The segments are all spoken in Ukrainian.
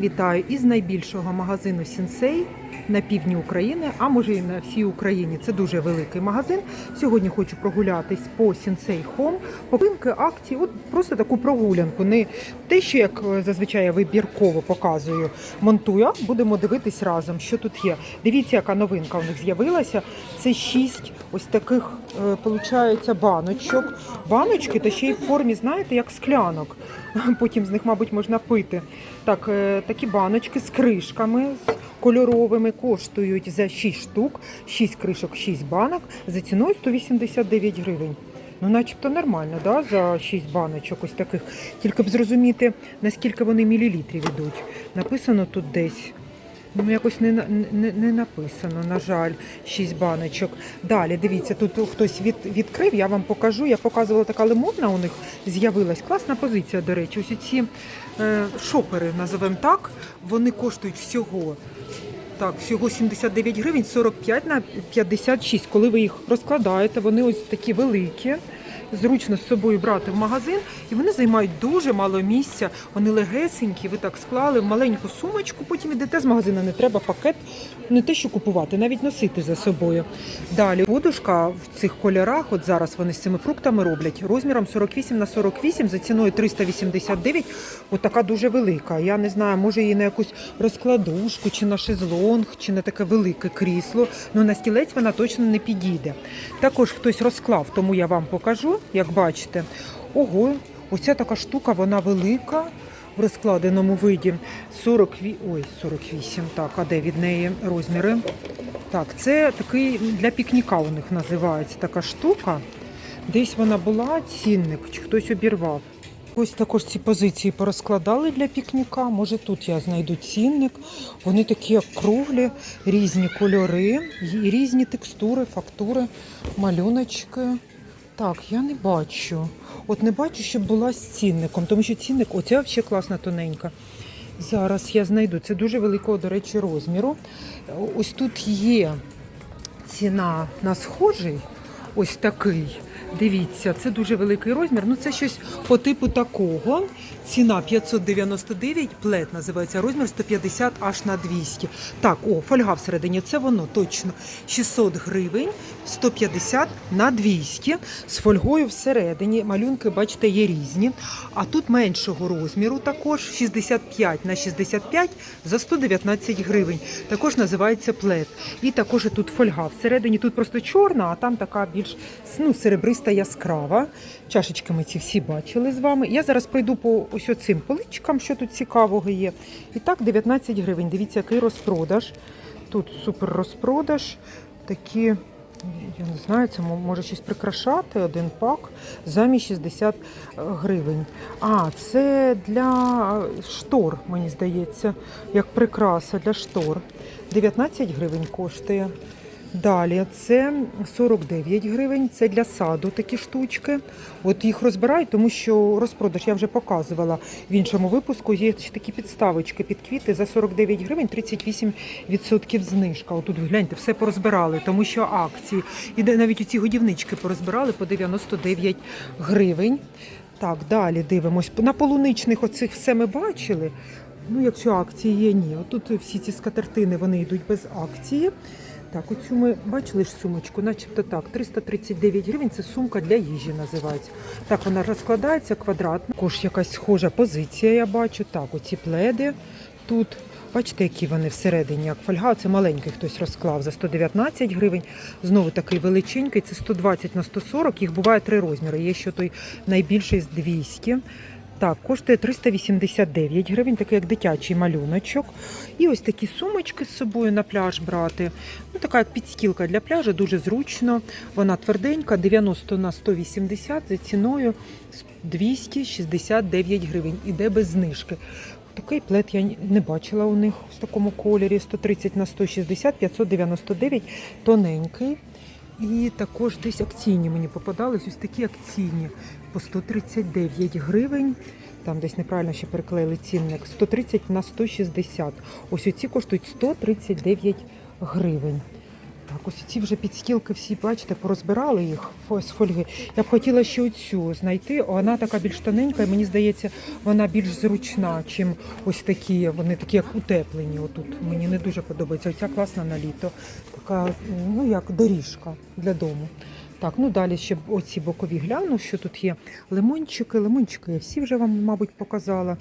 Вітаю із найбільшого магазину Сінсей на півдні України, а може і на всій Україні. Це дуже великий магазин. Сьогодні хочу прогулятись по Сінсей Home, попинки акції, от просто таку прогулянку. Не те, що як е, зазвичай я вибірково показую, монтую, будемо дивитись разом, що тут є. Дивіться, яка новинка у них з'явилася. Це шість ось таких, е, получається, баночок. Баночки, та ще й в формі, знаєте, як склянок. Потім з них, мабуть, можна пити. Так, е, такі баночки з кришками, з кольоровими коштують за 6 штук, 6 кришок, 6 банок за ціною 189 гривень. Ну, начебто нормально, да, за 6 баночок ось таких. Тільки б зрозуміти, наскільки вони мілілітрів ідуть. Написано тут десь. Ну, якось не, не, не написано, на жаль, 6 баночок. Далі, дивіться, тут хтось від, відкрив, я вам покажу. Я показувала така лимонна у них з'явилась. Класна позиція, до речі. Ось ці е, шопери, називаємо так, вони коштують всього. Так, всього 79 гривень, 45 на 56. Коли ви їх розкладаєте, вони ось такі великі. Зручно з собою брати в магазин, і вони займають дуже мало місця. Вони легесенькі, ви так склали в маленьку сумочку, потім йдете з магазину, не треба пакет, не те, що купувати, навіть носити за собою. Далі подушка в цих кольорах, от зараз вони з цими фруктами роблять, розміром 48 на 48 за ціною 389. От така дуже велика. Я не знаю, може її на якусь розкладушку, чи на шезлонг, чи на таке велике крісло. Ну на стілець вона точно не підійде. Також хтось розклав, тому я вам покажу, як бачите. Ого, оця така штука, вона велика. В розкладеному виді 40, ой, 48, так, а де від неї розміри? Так, це такий для пікніка у них називається така штука. Десь вона була, цінник, чи хтось обірвав. Ось також ці позиції порозкладали для пікніка. Може тут я знайду цінник. Вони такі як круглі, різні кольори, різні текстури, фактури, малюночки. Так, я не бачу. От не бачу, щоб була з цінником, тому що цінник, оця взагалі класна тоненька. Зараз я знайду. Це дуже великого, до речі, розміру. Ось тут є ціна на схожий, ось такий. Дивіться, це дуже великий розмір. Ну це щось по типу такого. Ціна 599, плет називається розмір 150 аж на 200. Так, о, фольга всередині, це воно точно. 600 гривень, 150 на 200. З фольгою всередині. Малюнки, бачите, є різні. А тут меншого розміру також 65 на 65 за 119 гривень. Також називається плет. І також тут фольга всередині. Тут просто чорна, а там така більш ну, серебриста яскрава. Чашечки ми ці всі бачили з вами. Я зараз пройду по ось оцим поличкам, що тут цікавого є. І так, 19 гривень. Дивіться, який розпродаж. Тут супер розпродаж. Такі, я не знаю, це може щось прикрашати, один пак замість 60 гривень. А, це для штор, мені здається, як прикраса для штор. 19 гривень коштує. Далі це 49 гривень, це для саду такі штучки. От їх розбирають, тому що розпродаж я вже показувала в іншому випуску. Є такі підставочки під квіти за 49 гривень, 38% знижка. Отут гляньте, все порозбирали, тому що акції. І навіть оці годівнички порозбирали по 99 гривень. Так, далі дивимось. На полуничних оцих все ми бачили. Ну, якщо акції є, ні. Отут всі ці скатертини вони йдуть без акції. Так, оцю ми бачили ж сумочку, начебто так, 339 гривень. Це сумка для їжі називається. Так, вона розкладається квадратно. Також якась схожа позиція, я бачу. Так, оці пледи тут. Бачите, які вони всередині, як фольга. Це маленький хтось розклав за 119 гривень. Знову такий величенький, це 120 на 140. Їх буває три розміри. Є ще той найбільший з 200. Так, коштує 389 гривень, такий як дитячий малюночок. І ось такі сумочки з собою на пляж брати. Ну, така як підстілка для пляжу, дуже зручно. Вона тверденька, 90 на 180 за ціною 269 гривень. Іде без знижки. Такий плед я не бачила у них в такому кольорі 130 на 160, 599, тоненький. І також десь акційні мені попадались, ось такі акційні по 139 гривень. Там десь неправильно ще переклеїли цінник. 130 на 160. Ось оці коштують 139 гривень. Так, ось ці вже підстілки всі, бачите, порозбирали їх з фольги. Я б хотіла ще оцю знайти. Вона така більш тоненька, і мені здається, вона більш зручна, чим ось такі. Вони такі, як утеплені. Отут. Мені не дуже подобається. Оця класна на літо. Така, ну як доріжка для дому. Так, ну далі ще оці бокові гляну, що тут є. Лимончики, лимончики я всі вже вам, мабуть, показала.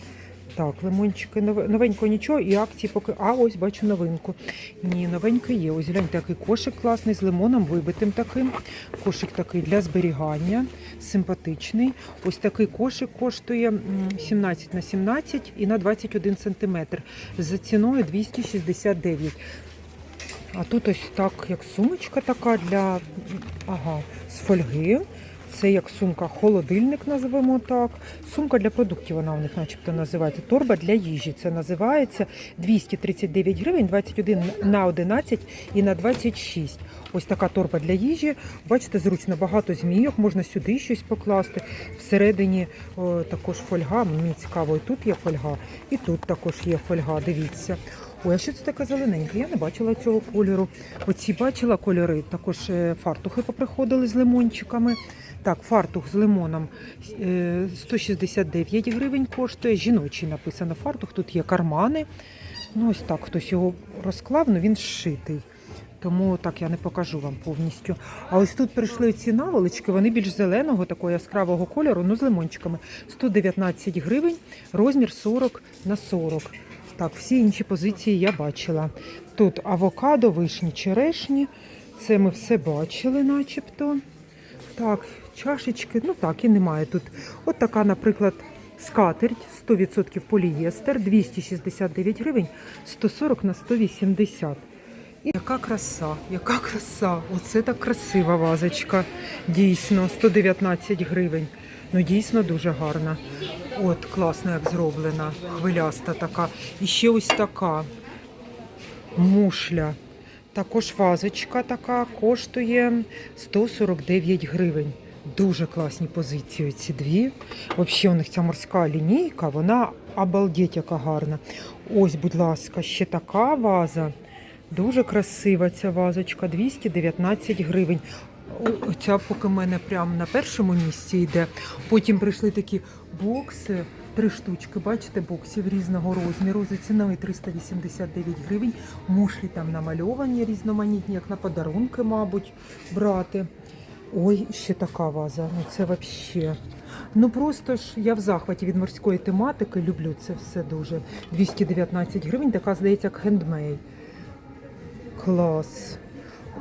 Так, лимончики, нове- новенького нічого, і акції поки. А, ось бачу новинку. Ні, новенький є. Ось гляньте, такий кошик класний з лимоном вибитим таким. Кошик такий для зберігання, симпатичний. Ось такий кошик коштує 17 на 17 і на 21 сантиметр. За ціною 269. А тут ось так, як сумочка така для ага, з фольги. Це як сумка холодильник, називаємо так. Сумка для продуктів вона у них начебто називається. Торба для їжі. Це називається 239 гривень, 21 на 11 і на 26. Ось така торба для їжі. Бачите, зручно багато змійок, можна сюди щось покласти. Всередині о, також фольга. Мені цікаво, і тут є фольга, і тут також є фольга. Дивіться. Ой, а що це таке зелененьке? Я не бачила цього кольору. Оці бачила кольори, також е, фартухи поприходили з лимончиками. Так, фартух з лимоном е, 169 гривень коштує. Жіночий написано фартух. Тут є кармани. Ну, ось так хтось його розклав, але він зшитий. Тому так я не покажу вам повністю. А ось тут прийшли ці наволочки, вони більш зеленого, такого яскравого кольору, ну з лимончиками. 119 гривень, розмір 40 на 40. Так, всі інші позиції я бачила. Тут авокадо, вишні, черешні. Це ми все бачили, начебто. Так, чашечки, ну так, і немає тут. От така, наприклад, скатерть 100% полієстер, 269 гривень, 140 на 180. І яка краса, яка краса. Оце так красива вазочка. Дійсно, 119 гривень. Ну, дійсно дуже гарна. От, класно, як зроблена. Хвиляста така. І ще ось така мушля. Також вазочка така коштує 149 гривень. Дуже класні позиції ці дві. Взагалі у них ця морська лінійка, вона обалдеть яка гарна. Ось, будь ласка, ще така ваза. Дуже красива ця вазочка, 219 гривень. Оця поки в мене прямо на першому місці йде. Потім прийшли такі бокси, три штучки, бачите, боксів різного розміру. За ціною 389 гривень. Мушлі там намальовані різноманітні, як на подарунки, мабуть, брати. Ой, ще така ваза. Ну це взагалі. Ну просто ж я в захваті від морської тематики, люблю це все дуже. 219 гривень, така здається, як хендмейд. Клас.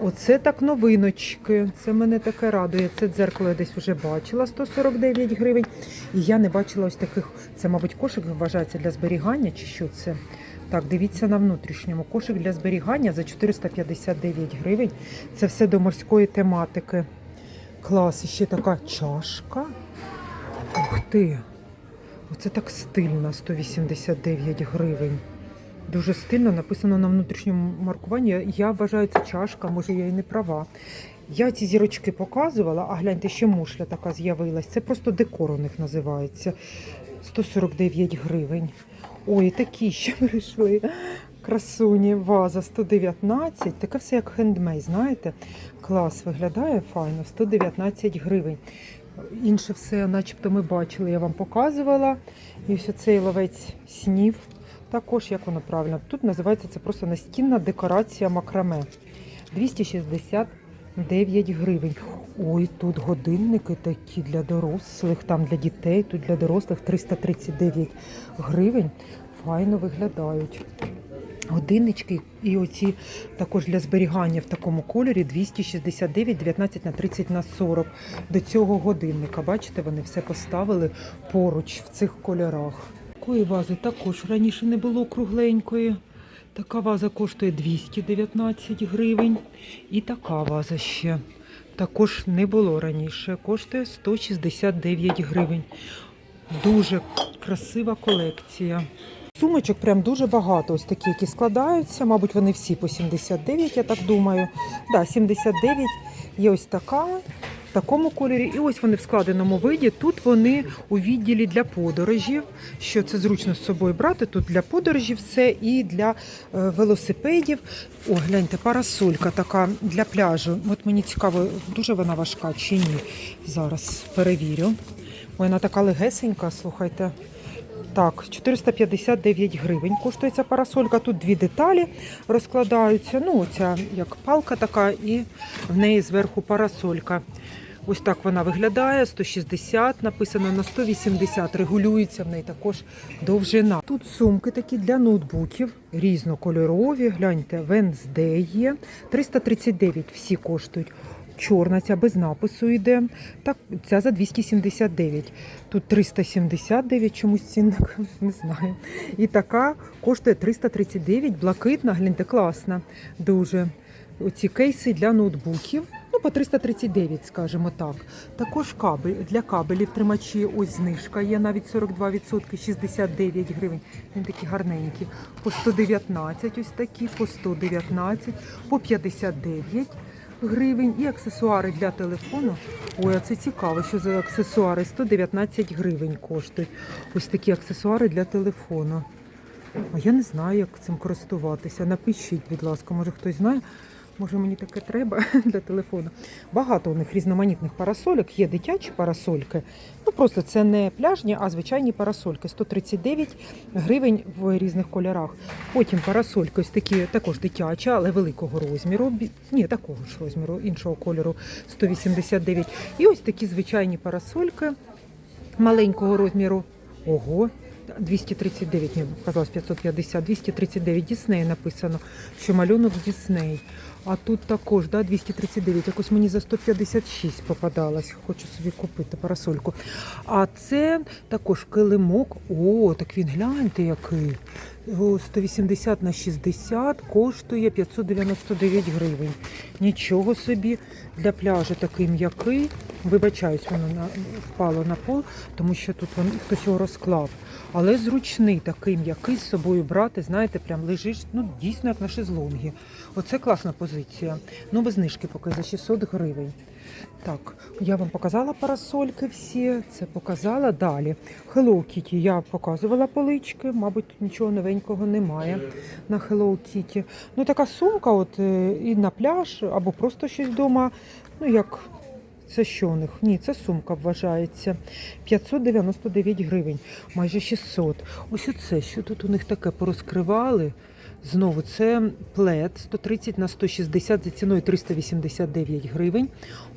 Оце так новиночки. Це мене таке радує. Це дзеркало я десь вже бачила 149 гривень. І я не бачила ось таких. Це, мабуть, кошик вважається для зберігання, чи що це? Так, дивіться на внутрішньому. Кошик для зберігання за 459 гривень. Це все до морської тематики. Клас, і ще така чашка. Ух ти! Оце так стильно, 189 гривень. Дуже стильно написано на внутрішньому маркуванні. Я- вважаю, це чашка, може я і не права. Я ці зірочки показувала, а гляньте, ще мушля така з'явилась. Це просто декор у них називається. 149 гривень. Ой, такі ще прийшли. Красуні, ваза 119. Таке все як хендмей, знаєте? Клас виглядає файно, 119 гривень. Інше все, начебто, ми бачили, я вам показувала. І ось цей ловець снів. Також, як воно правильно, тут називається це просто настінна декорація макраме. 269 гривень. Ой, тут годинники такі для дорослих, там для дітей, тут для дорослих 339 гривень. Файно виглядають. Годиннички і оці також для зберігання в такому кольорі 269, 19 на 30 на 40. До цього годинника, бачите, вони все поставили поруч в цих кольорах. Такої вази також раніше не було кругленької. Така ваза коштує 219 гривень. І така ваза ще також не було раніше. Коштує 169 гривень. Дуже красива колекція. Сумочок прям дуже багато. Ось такі, які складаються. Мабуть, вони всі по 79, я так думаю. Да, 79. Є ось така. Такому кольорі. І ось вони в складеному виді. Тут вони у відділі для подорожів, що це зручно з собою брати. Тут для подорожів все і для е, велосипедів. О, гляньте, парасолька така для пляжу. От мені цікаво, дуже вона важка чи ні. Зараз перевірю. Вона така легесенька, слухайте. Так, 459 гривень коштує ця парасолька. Тут дві деталі розкладаються. Ну, оця як палка така, і в неї зверху парасолька. Ось так вона виглядає. 160, написано на 180. Регулюється в неї також довжина. Тут сумки такі для ноутбуків, різнокольорові. Гляньте, Wednesday є. 339 всі коштують. Чорна ця без напису йде. Так, ця за 279. Тут 379 чомусь цінник, не знаю. І така коштує 339, блакитна, гляньте, класна. Дуже. Оці кейси для ноутбуків. По 339, скажімо так. Також кабель для кабелів тримачі. Ось знижка є навіть 42%, 69 гривень. Він такі гарненькі. По 119 ось такі, по 119, по 59 гривень. І аксесуари для телефону. Ой, а це цікаво, що за аксесуари 119 гривень коштують. Ось такі аксесуари для телефону. А я не знаю, як цим користуватися. Напишіть, будь ласка, може хтось знає. Може мені таке треба для телефону. Багато у них різноманітних парасольок. Є дитячі парасольки. Ну просто це не пляжні, а звичайні парасольки. 139 гривень в різних кольорах. Потім парасольки ось такі також дитячі, але великого розміру. Ні, такого ж розміру, іншого кольору 189. І ось такі звичайні парасольки маленького розміру. Ого, 239, ні, казалось 550, 239 Дісней написано, що малюнок Дісней. А тут також да, 239, якось мені за 156 попадалось. Хочу собі купити парасольку. А це також килимок. О, так він гляньте який. О, 180 на 60 коштує 599 гривень. Нічого собі для пляжу такий м'який. Вибачаюсь, воно на, впало на пол, тому що тут він, хтось його розклав. Але зручний такий м'який з собою брати, знаєте, прям лежиш, ну дійсно як на шезлонгі. Оце класна позиція. Ну, без знижки поки за 600 гривень. Так, я вам показала парасольки всі, це показала далі. Hello Kitty я показувала полички, мабуть, нічого новенького немає на Hello Kitty. Ну, така сумка, от е, і на пляж, або просто щось вдома. Ну, як це що у них? Ні, це сумка вважається. 599 гривень, майже 600. Ось оце, що тут у них таке порозкривали. Знову це плед 130 на 160 за ціною 389 гривень.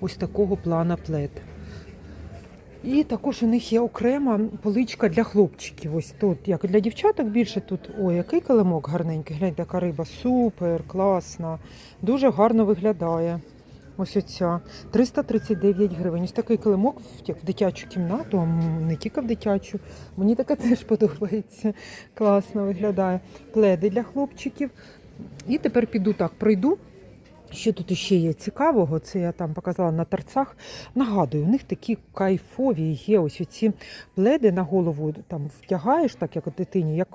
Ось такого плана плед. І також у них є окрема поличка для хлопчиків. Ось тут, як для дівчаток більше тут. Ой, який килимок гарненький. Гляньте, яка риба. Супер, класна. Дуже гарно виглядає. Ось оця 339 гривень. Ось такий килимок в- дитячу кімнату, а не тільки в дитячу. Мені таке теж подобається. Класно виглядає. Пледи для хлопчиків. І тепер піду так, пройду. Що тут ще є цікавого, це я там показала на торцах. Нагадую, у них такі кайфові є ось ці пледи на голову там втягаєш, так як дитині, як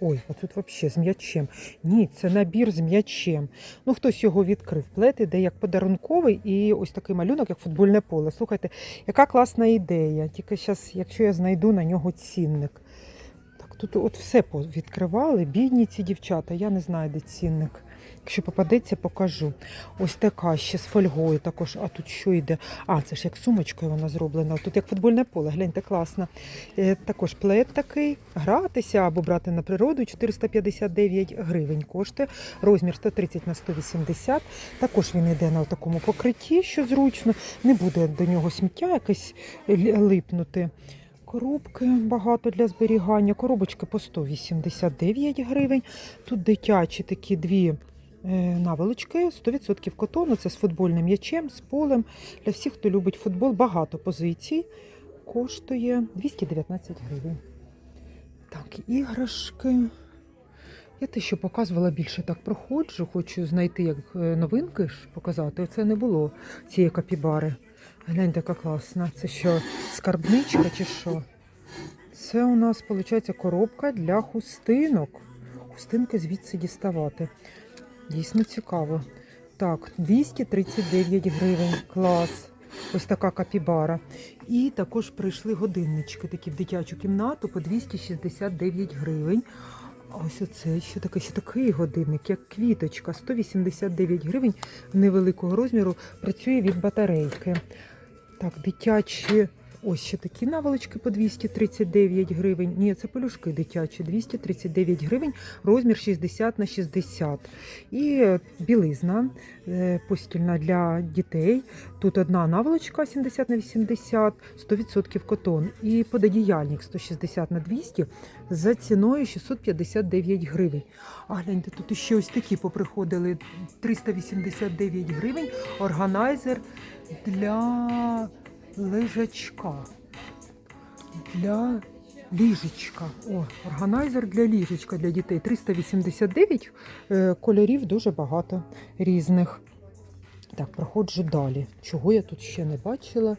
ой, а тут взагалі з м'ячем. Ні, це набір з м'ячем. Ну, хтось його відкрив. Плед іде як подарунковий і ось такий малюнок, як футбольне поле. Слухайте, яка класна ідея. Тільки зараз, якщо я знайду на нього цінник. Так, тут от все відкривали, бідні ці дівчата, я не знаю, де цінник. Якщо попадеться, покажу. Ось така ще з фольгою також. А тут що йде? А, це ж як сумочкою вона зроблена. Тут як футбольне поле, гляньте, класно. Е, також плед такий. Гратися або брати на природу 459 гривень коштує. Розмір 130 на 180. Також він йде на такому покритті, що зручно. Не буде до нього сміття якесь липнути. Коробки багато для зберігання. Коробочки по 189 гривень. Тут дитячі такі дві наволочки, 100% котону. Це з футбольним м'ячем, з полем. Для всіх, хто любить футбол, багато позицій. Коштує 219 гривень. Так, іграшки. Я те, що показувала більше так проходжу, хочу знайти як е, новинки ж показати. Оце не було цієї капібари. Гляньте, яка класна. Це що, скарбничка чи що? Це у нас, виходить, коробка для хустинок. Хустинки звідси діставати. Дійсно цікаво. Так, 239 гривень. Клас. Ось така капібара. І також прийшли годиннички такі в дитячу кімнату по 269 гривень. Ось оце ще такий, ще такий годинник, як квіточка, 189 гривень невеликого розміру. Працює від батарейки. Так, дитячі. Ось ще такі наволочки по 239 гривень. Ні, це полюшки дитячі, 239 гривень, розмір 60 на 60. І білизна е, постільна для дітей. Тут одна наволочка 70 на 80, 100% котон. І пододіяльник 160 на 200 за ціною 659 гривень. А гляньте, тут ще ось такі поприходили 389 гривень. Органайзер для лежачка. Для ліжечка. О, органайзер для ліжечка для дітей. 389 е, кольорів дуже багато різних. Так, проходжу далі. Чого я тут ще не бачила?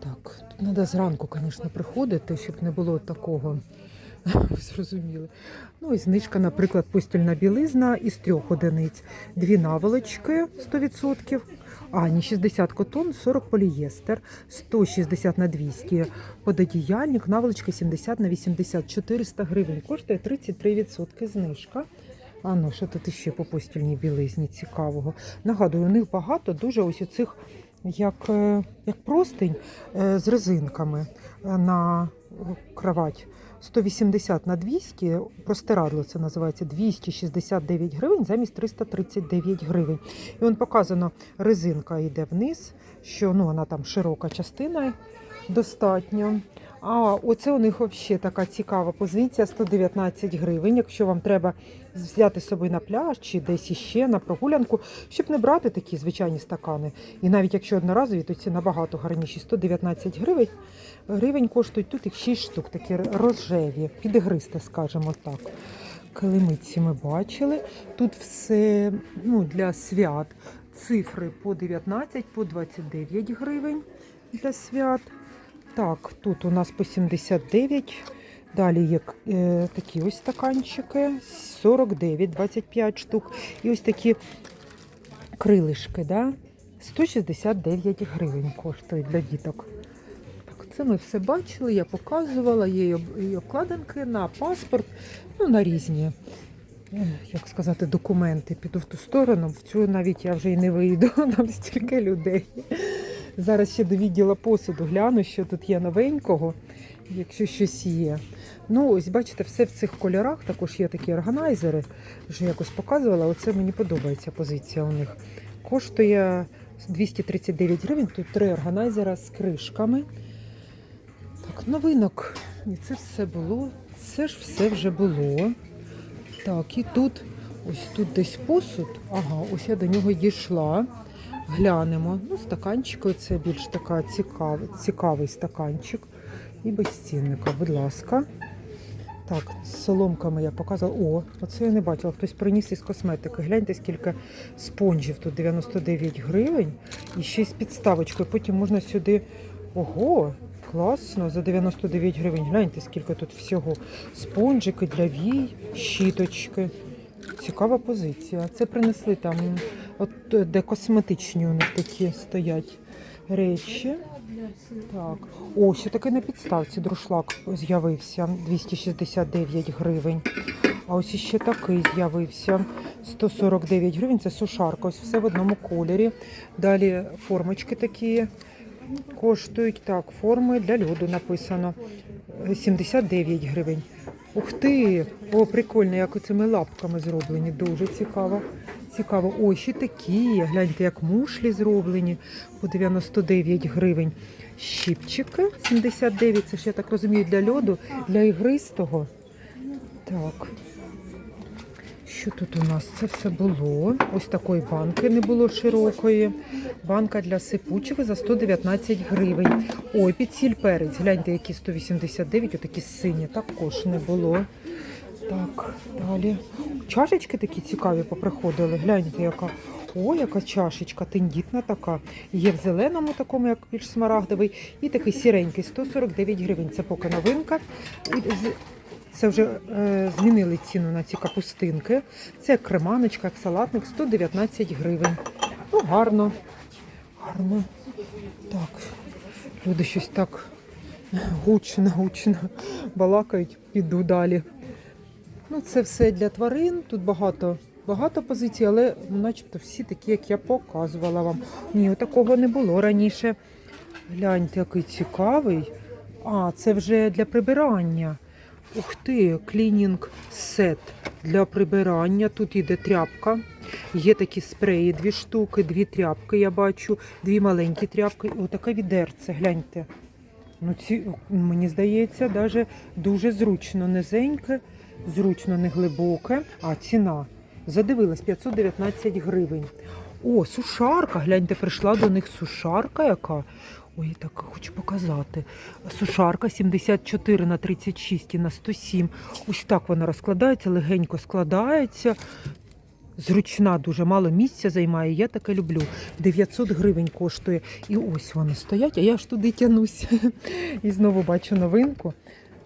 Так, тут треба зранку, звісно, приходити, щоб не було такого. Зрозуміли. Ну і знижка, наприклад, постільна білизна із трьох одиниць. Дві наволочки 100%. А, ні, 60 котон, 40 полієстер, 160 на 200 пододіяльник, наволочка 70 на 80, 400 гривень. Коштує 33% знижка. А ну, що тут іще по постільній білизні цікавого. Нагадую, у них багато дуже ось оцих, як, е, як простинь е, з резинками е, на кровать. 180 на 200, простирадло це називається 269 гривень замість 339 гривень. І он показано, резинка йде вниз, що ну, вона там широка частина достатньо. А оце у них взагалі така цікава позиція 119 гривень. Якщо вам треба взяти з собою на пляж чи десь іще на прогулянку, щоб не брати такі звичайні стакани. І навіть якщо одноразові, то ці набагато гарніші. 119 гривень. Гривень коштують тут їх 6 штук, такі рожеві, підгристи, скажімо так. Килимиці ми бачили. Тут все ну, для свят. Цифри по 19, по 29 гривень для свят. Так, тут у нас по 79. Далі є е, такі ось стаканчики, 49, 25 штук. І ось такі крилишки, да? 169 гривень коштують для діток. Це ми все бачили, я показувала, є і обкладинки на паспорт, ну, на різні. е, Як сказати, документи піду в ту сторону. В цю навіть я вже і не вийду, там стільки людей. Зараз ще до відділу посуду гляну, що тут є новенького, якщо щось є. Ну, ось бачите, все в цих кольорах. Також є такі органайзери. Вже якось показувала. Оце мені подобається позиція у них. Коштує 239 гривень. Тут три органайзера з кришками. Так, новинок. І це все було. Це ж все вже було. Так, і тут, ось тут десь посуд. Ага, ось я до нього дійшла. Глянемо. Ну, стаканчики це більш така цікавий, цікавий стаканчик. І без цінника, будь ласка. Так, з соломками я показувала. О, оце я не бачила. Хтось приніс із косметики. Гляньте, скільки спонжів тут 99 гривень. І ще з підставочкою. Потім можна сюди. Ого, класно, за 99 гривень. Гляньте, скільки тут всього. Спонжики для вій, щіточки. Цікава позиція. Це принесли там, от де косметичні у них такі стоять речі. Так. О, ще таки на підставці друшлак з'явився 269 гривень. А ось іще такий з'явився 149 гривень. Це сушарка. Ось все в одному кольорі. Далі формочки такі коштують. Так, форми для льоду написано 79 гривень. Ух ти! О, прикольно, як оцими лапками зроблені. Дуже цікаво. Цікаво. Ой, ще такі. Гляньте, як мушлі зроблені по 99 гривень. Щіпчики 79, це ж я так розумію, для льоду, для ігристого. Так. Що тут у нас? Це все було. Ось такої банки не було широкої. Банка для сипучих за 119 гривень. Ой, підсіль перець. Гляньте, які 189, отакі сині. Також не було. Так, далі. Чашечки такі цікаві поприходили. Гляньте, яка. О, яка чашечка, тендітна така. Є в зеленому, такому, як більш смарагдовий, і такий сіренький, 149 гривень. Це поки новинка. Це вже е, змінили ціну на ці капустинки. Це креманочка, як салатник, 119 гривень. Ну, гарно. Гарно. Так, люди щось так гучно, гучно балакають, піду далі. Ну, це все для тварин. Тут багато, багато позицій, але начебто всі такі, як я показувала вам. Ні, такого не було раніше. Гляньте, який цікавий. А, це вже для прибирання. Ух ти, клінінг сет для прибирання. Тут іде тряпка. Є такі спреї, дві штуки, дві тряпки, я бачу, дві маленькі тряпки. Отаке відерце, гляньте. Ну, ці, мені здається, даже дуже зручно, низеньке, зручно, не глибоке. А ціна. Задивилась 519 гривень. О, сушарка. Гляньте, прийшла до них сушарка яка. Ой, так хочу показати. Сушарка 74 на 36 і на 107. Ось так вона розкладається, легенько складається. Зручна, дуже мало місця займає. Я таке люблю. 900 гривень коштує. І ось вони стоять, а я ж туди тянусь. І знову бачу новинку.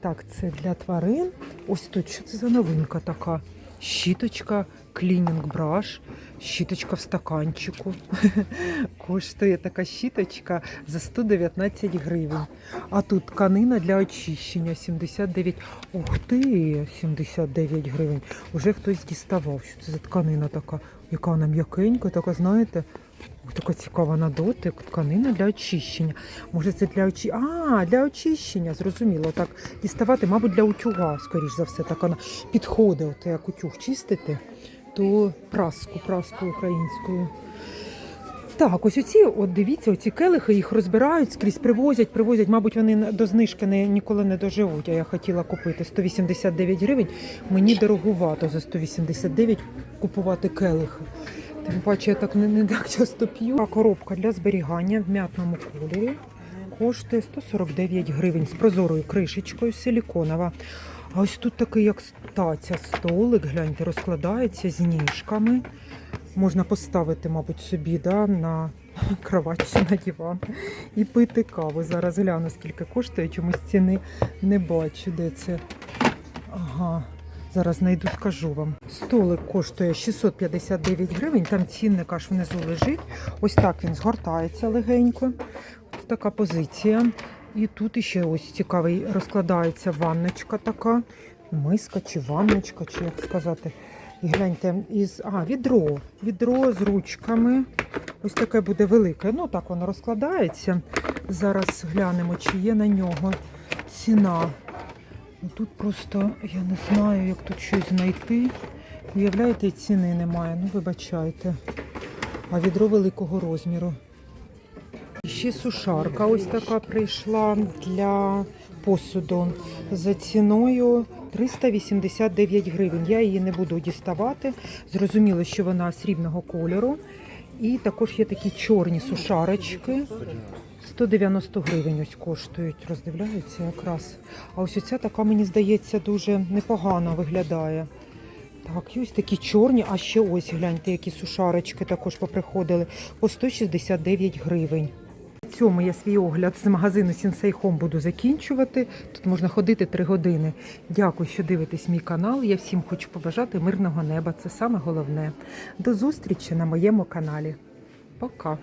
Так, це для тварин. Ось тут що це за новинка така? Щіточка, клінінг браш, щіточка в стаканчику. Коштує така щіточка за 119 гривень. А тут тканина для очищення 79. Ух ти, 79 гривень. Уже хтось діставав, що це за тканина така, яка вона м'якенька, така, знаєте. Така цікава на дотик, тканина для очищення. Може, це для очі... А, для очищення, зрозуміло. Так, діставати, мабуть, для утюга, скоріш за все, так вона підходить, от як утюг чистити, то праску, праску українською. Так, ось оці, от дивіться, оці келихи їх розбирають, скрізь привозять, привозять. Мабуть, вони до знижки не, ніколи не доживуть. А я хотіла купити 189 гривень. Мені дорогувато за 189 купувати келихи. Тим паче я так не, не так часто п'ю. А коробка для зберігання в м'ятному кольорі коштує 149 гривень з прозорою кришечкою силіконова. А ось тут такий, як стаця, столик, гляньте, розкладається з ніжками. Можна поставити, мабуть, собі да, на кровать чи на диван і пити каву. Зараз гляну, скільки коштує, чомусь ціни не бачу, де це. Ага, зараз знайду, скажу вам. Столик коштує 659 гривень, там цінник аж внизу лежить. Ось так він згортається легенько. Ось така позиція. І тут іще ось цікавий розкладається ванночка така. Миска чи ванночка, чи як сказати. І гляньте, із а, відро. Відро з ручками. Ось таке буде велике. Ну так воно розкладається. Зараз глянемо, чи є на нього ціна. Тут просто я не знаю, як тут щось знайти. Уявляєте, і ціни немає. Ну, вибачайте. А відро великого розміру. Ще сушарка ось така прийшла для посуду за ціною 389 гривень. Я її не буду діставати. Зрозуміло, що вона срібного кольору. І також є такі чорні сушарочки. 190 гривень ось коштують, роздивляються якраз. А ось оця така, мені здається, дуже непогано виглядає. Так, і ось такі чорні, а ще ось гляньте, які сушарочки також поприходили по 169 гривень. Цьому я свій огляд з магазину Sensei Home буду закінчувати. Тут можна ходити 3 години. Дякую, що дивитесь мій канал. Я всім хочу побажати мирного неба. Це саме головне. До зустрічі на моєму каналі. Пока!